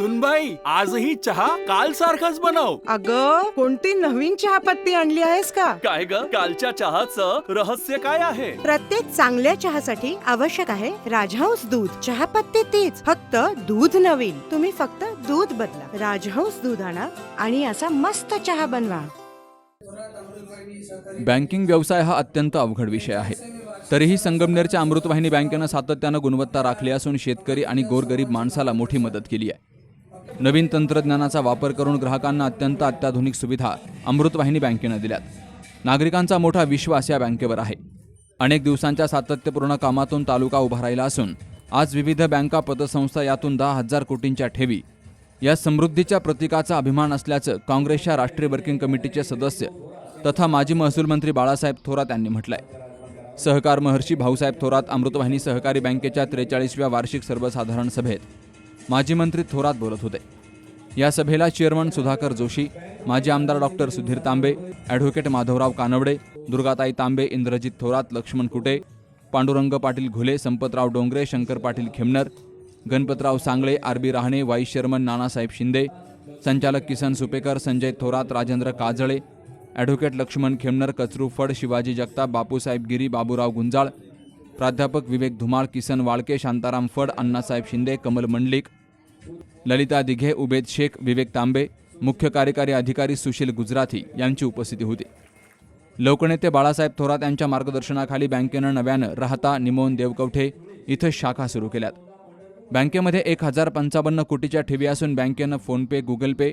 सुनबाई आजही चहा काल सारखाच बनव. अग कोणती नवीन चहापत्ती आणली आहेस का? काय ग? कालच्या चहाचं रहस्य काय आहे? प्रत्येक चांगल्या चहासाठी आवश्यक आहे राजहंस दूध. चहापत्ती तीच फक्त दूध नवीन. तुम्ही फक्त दूध बदला. राजहंस दूध आणा आणि असा मस्त चहा बनवा. बँकिंग व्यवसाय हा अत्यंत अवघड विषय आहे. तरीही संगमनेरच्या अमृतवाहिनी बँकेनं सातत्यानं गुणवत्ता राखली असून शेतकरी आणि गोरगरीब माणसाला मोठी मदत केली आहे. नवीन तंत्रज्ञानाचा वापर करून ग्राहकांना अत्यंत अत्याधुनिक सुविधा अमृतवाहिनी बँकेनं दिल्यात. नागरिकांचा मोठा विश्वास या बँकेवर आहे. अनेक दिवसांच्या सातत्यपूर्ण कामातून तालुका उभा राहिला असून आज विविध बँका पतसंस्था यातून दहा हजार कोटींच्या ठेवी. या समृद्धीच्या प्रतीकाचा अभिमान असल्याचं काँग्रेसच्या राष्ट्रीय वर्किंग कमिटीचे सदस्य तथा माजी महसूल मंत्री बाळासाहेब थोरात यांनी म्हटलंय. सहकार महर्षी भाऊसाहेब थोरात अमृतवाहिनी सहकारी बँकेच्या त्रेचाळीसव्या वार्षिक सर्वसाधारण सभेत माजी मंत्री थोरात बोलत होते. या सभेला चेअरमन सुधाकर जोशी माजी आमदार doctor Sudhir Tambe advocate Madhavrao Kanwade Durgatai Tambe Indrajit Thorat Laxman Kute Pandurang Patil Ghule Sampatrao Dongare Shankar Patil Khemnar Ganpatrao Sangle R B Rahane vice chairman Nanasaheb Shinde संचालक किसन सुपेकर संजय थोरात राजेंद्र काजळे ॲडव्होकेट लक्ष्मण खेमनर कचरू फड शिवाजी जगताप बापूसाहेब गिरी बाबूराव गुंजाळ प्राध्यापक विवेक धुमाळ किसन वाळके शांताराम फड अण्णासाहेब शिंदे कमल मंडलिक ललिता दिघे उबेद शेख विवेक तांबे मुख्य कार्यकारी अधिकारी सुशील गुजराथी यांची उपस्थिती होती. लोकनेते बाळासाहेब थोरात यांच्या मार्गदर्शनाखाली बँकेनं नव्यानं राहता निमोन देवकवठे इथं शाखा सुरू केल्यात. बँकेमध्ये एक हजार पंचावन्न कोटीच्या ठेवी असून बँकेनं फोनपे गुगल पे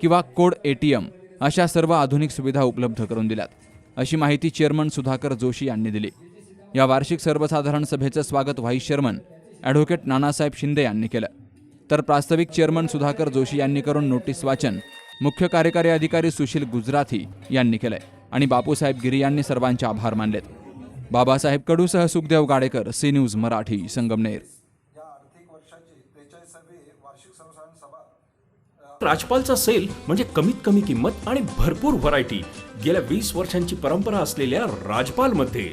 किंवा कोड ए टी एम अशा सर्व आधुनिक सुविधा उपलब्ध करून दिल्यात. अशी माहिती चेअरमन सुधाकर जोशी यांनी दिली. या वार्षिक सर्वसाधारण सभेचं स्वागत vice chairman advocate Nanasaheb Shinde यांनी केलं. तर प्रास्ताविक चेअरमन सुधाकर जोशी यांनी करून नोटीस वाचन मुख्य कार्यकारी अधिकारी सुशील गुजराथी यांनी केलंय आणि बापूसाहेब गिरी यांनी सर्वांचे आभार मानलेत. बाबासाहेब कडूसह सुखदेव गाडेकर सी न्यूज मराठी संगमनेर. राजपालचा सेल म्हणजे कमीत कमी किंमत आणि भरपूर व्हरायटी गेल्या वीस वर्षांची परंपरा असलेल्या राजपालमध्ये.